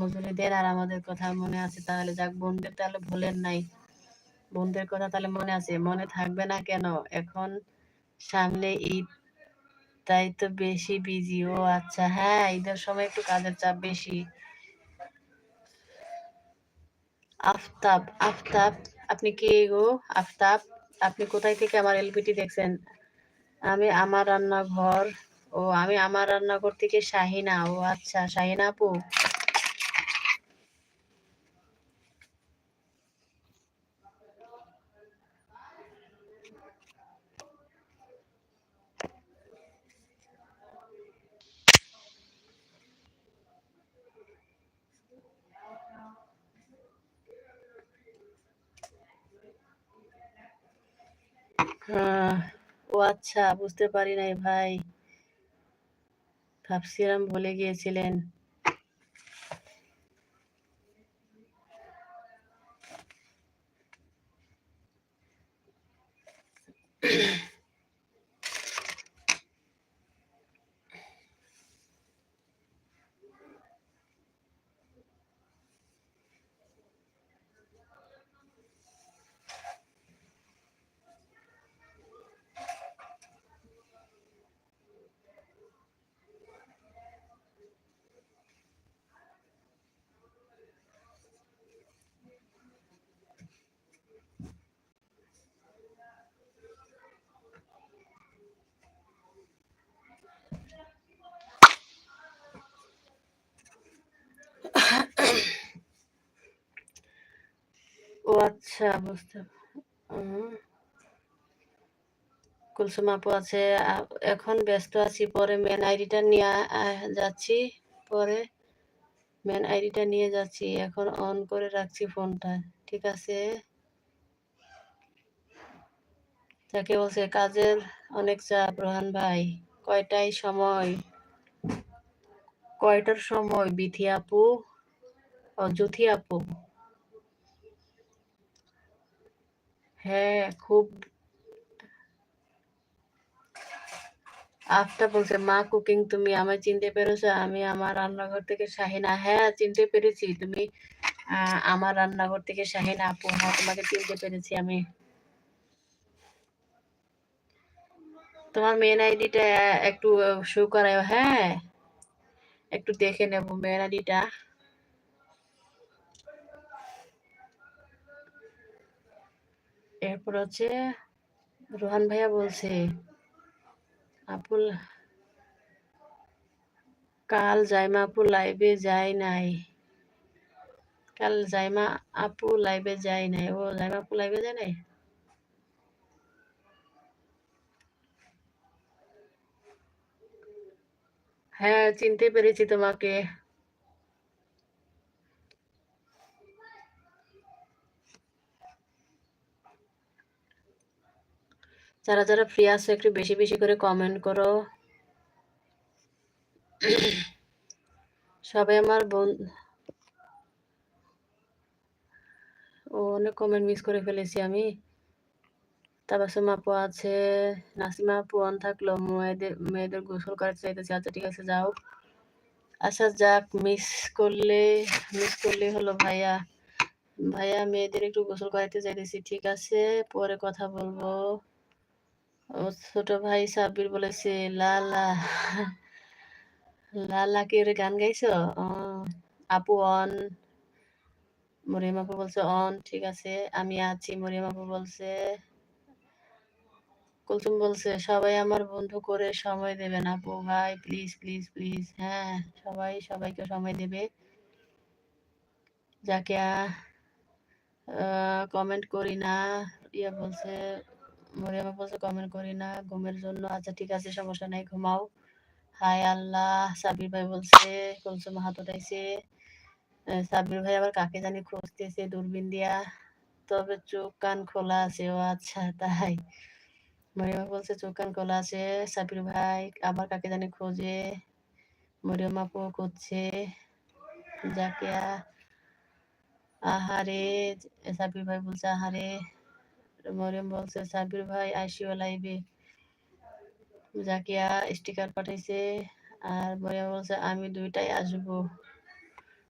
মজুরি দেন আর আমাদের কথা মনে আছে, তাহলে যাক বোনদের তাহলে ভুলেন নাই। বোনদের কথা তাহলে মনে আছে, মনে থাকবে না কেন? এখন সামনে ঈদ, তাই তো বেশি বিজি ও আচ্ছা হ্যাঁ ঈদের সময় একটু কাজের চাপ বেশি। আফতাব আফতাব, আপনি কে গো? আফতাব, আপনি কোথায় থেকে আমার এলপিটি দেখছেন? আমি আমার রান্নাঘর, ও আমি আমার রান্নাঘর থেকে শাহিনা। ও আচ্ছা শাহিনা আপু? ও আচ্ছা বুঝতে পারি নাই ভাই। ভাবছিলাম ভুলে গিয়েছিলেন। ও আচ্ছা বুঝতে কুলসুম আপু আছে এখন ব্যস্ত আছি পরে মেন আইডিটা নিয়ে যাচ্ছি পরে মেন আইডিটা নিয়ে যাচ্ছি এখন অন করে রাখছি ফোনটা ঠিক আছে? যাকে বলছে কাজের অনেক চাপ রোহান ভাই কয়টায় সময়? কয়টার সময় বিথি আপু? ও জুথি আপু। হ্যাঁ খুব। আফতা বলছে, মা কুকিং তুমি আমায় চিনতে পেরেছ, আমি আমার রান্নাঘর থেকে শাহিনা। হ্যাঁ চিনতে পেরেছি। তুমি আমার রান্নাঘর থেকে শাহিনা আপু। হ্যাঁ তোমাকে চিনতে পেরেছি আমি। তোমার মেন আইডিটা একটু শো করায় হ্যাঁ একটু দেখে নেব মেন আইডিটা এরপর হচ্ছে রোহান ভাইয়া বলছে, আপুল, কাল জাইমা আপু লাইভে যায় নাই। কাল জাইমা আপু লাইভে যায় নাই। ও জাইমা আপু লাইভে যায় নাই? হ্যাঁ চিনতে পেরেছি তোমাকে। যারা যারা ফ্রি আছো, একটু বেশি বেশি করে কমেন্ট করো। সবাই আমার বোন ও অনেক কমেন্ট মিস করে ফেলেছি আমি। তাবাসুম আপু আছে, নাসিমা আপু অন থাকল মেয়েদের মেয়েদের গোসল করাতে চাইতেছি। আচ্ছা ঠিক আছে, যাও। আচ্ছা যাক মিস করলে মিস করলে হলো ভাইয়া। ভাইয়া, মেয়েদের একটু গোসল করাতে চাইতেছি, ঠিক আছে, পরে কথা বলব। ও ছোট ভাই সাব্বির বলেছে, লালা লালা, কি ওরে গান গাইছো? আপু অন। মরিয়ম আপু বলছে, অন, ঠিক আছে, আমি আছি। মরিয়ম আপু বলছে, কুলসুম বলছে, সবাই আমার বন্ধু করে সময় দেবেন আপু। ভাই প্লিজ প্লিজ প্লিজ হ্যাঁ সবাই সবাইকে সময় দেবে। যাকে কমেন্ট করি না ইয়ে বলছে মরিয়ামা বলছে কমেন্ট করি না, ঘুমের জন্য। আচ্ছা ঠিক আছে, সমস্যা নাই, ঘুমাও। হাই আল্লাহ সাবির ভাই বলছে কুলসুম হাত উঠাইছে। সাবির ভাই আবার কাকে জানি খুঁজতেছে দূরবীন দিয়া। তবে চোখ কান খোলা আছে। ও আচ্ছা তাই। মরিয়মা বলছে, চোখ কান খোলা আছে। সাবির ভাই আবার কাকে জানি খোঁজে। মরিয়ম আপু করছে জাকিয়া আহারে সাবির ভাই বলছে, আহারে। মরিয়ম বলছে সাবির ভাই আইসিও লাইভে। জাকিয়া স্টিকার পাঠাইছে, আর মরিয়ম বলছে, আমি দুইটাই আসব।